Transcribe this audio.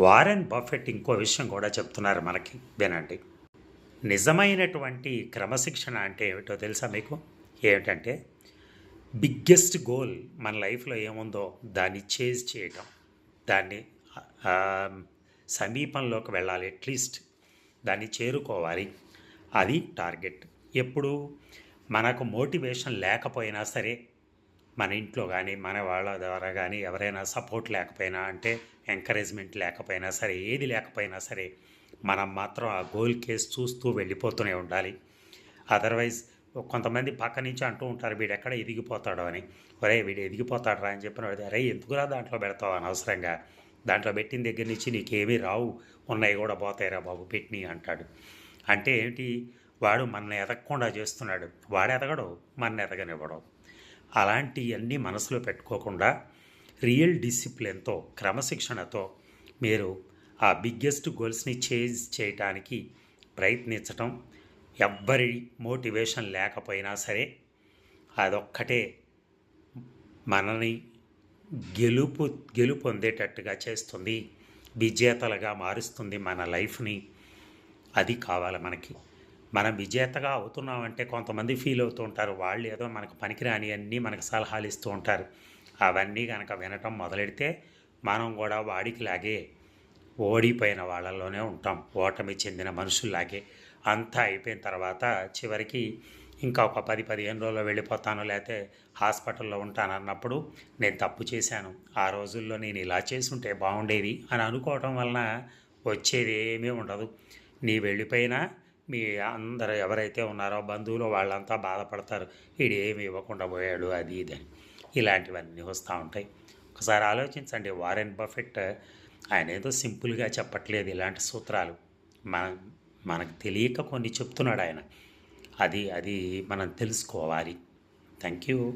Warren Buffett ఇంకో విషయం కూడా చెప్తున్నారు మనకి. వినండి. నిజమైనటువంటి క్రమశిక్షణ అంటే ఏమిటో తెలుసా మీకు? ఏమిటంటే బిగ్గెస్ట్ గోల్ మన లైఫ్లో ఏముందో దాన్ని చేజ్ చేయటం. దాన్ని సమీపంలోకి వెళ్ళాలి అట్లీస్ట్ దాన్ని చేరుకోవాలి. అది టార్గెట్. ఎప్పుడు? మనకు మోటివేషన్ లేకపోయినా సరే మన ఇంట్లో కానీ మన వాళ్ళ ద్వారా కానీ ఎవరైనా సపోర్ట్ లేకపోయినా అంటే ఎంకరేజ్మెంట్ లేకపోయినా సరే ఏది లేకపోయినా సరే మనం మాత్రం ఆ గోల్ కేసు చూస్తూ వెళ్ళిపోతూనే ఉండాలి. అదర్వైజ్ కొంతమంది పక్క నుంచి అంటూ ఉంటారు వీడు ఎక్కడ ఎదిగిపోతాడో అని. ఒరే వీడు ఎదిగిపోతాడు రా అని చెప్పిన వాడు అరే ఎందుకురా దాంట్లో పెడతావు అనవసరంగా? దాంట్లో పెట్టిన దగ్గర నుంచి నీకేమీ రావు. ఉన్నాయి కూడా పోతాయిరా బాబు పెట్టిని అంటాడు. అంటే ఏంటి? వాడు మన ఎదగకుండా చేస్తున్నాడు. వాడు ఎదగడు మన ఎదగనివ్వడం. అలాంటివన్నీ మనసులో పెట్టుకోకుండా రియల్ డిసిప్లిన్తో క్రమశిక్షణతో మీరు ఆ బిగ్గెస్ట్ గోల్స్ని చేజ్ చేయటానికి ప్రయత్నించటం ఎవ్వరి మోటివేషన్ లేకపోయినా సరే అదొక్కటే మనని గెలుపు గెలుపు పొందేటట్టుగా చేస్తుంది విజేతలుగా మారుస్తుంది మన లైఫ్ని. అది కావాలి మనకి. మనం విజేతగా అవుతున్నామంటే కొంతమంది ఫీల్ అవుతూ ఉంటారు. వాళ్ళు ఏదో మనకు పనికిరాని అన్నీ మనకు సలహాలు ఇస్తూ ఉంటారు. అవన్నీ కనుక వినటం మొదలెడితే మనం కూడా వాడికి లాగే ఓడిపోయిన వాళ్ళలోనే ఉంటాం. ఓటమి చెందిన మనుషుల్లాగే అంతా అయిపోయిన తర్వాత చివరికి ఇంకా ఒక పది పదిహేను రోజుల్లో వెళ్ళిపోతాను. లేకపోతే హాస్పిటల్లో ఉంటాను అన్నప్పుడు నేను తప్పు చేశాను. ఆ రోజుల్లో నేను ఇలా చేసుంటే బాగుండేది అని అనుకోవటం వలన వచ్చేది ఏమీ ఉండదు. నీ వెళ్ళిపోయినా మీ అందరు ఎవరైతే ఉన్నారో బంధువులు వాళ్ళంతా బాధపడతారు. వీడు ఏమి ఇవ్వకుండా పోయాడు అది ఇది అని. ఇలాంటివన్నీ వస్తూ ఉంటాయి. ఒకసారి ఆలోచించండి. వారెన్ బఫెట్ ఆయన ఏదో సింపుల్గా చెప్పట్లేదు ఇలాంటి సూత్రాలు. మన మనకు తెలియక కొన్ని చెప్తున్నాడు ఆయన. అది అది మనం తెలుసుకోవాలి. Thank you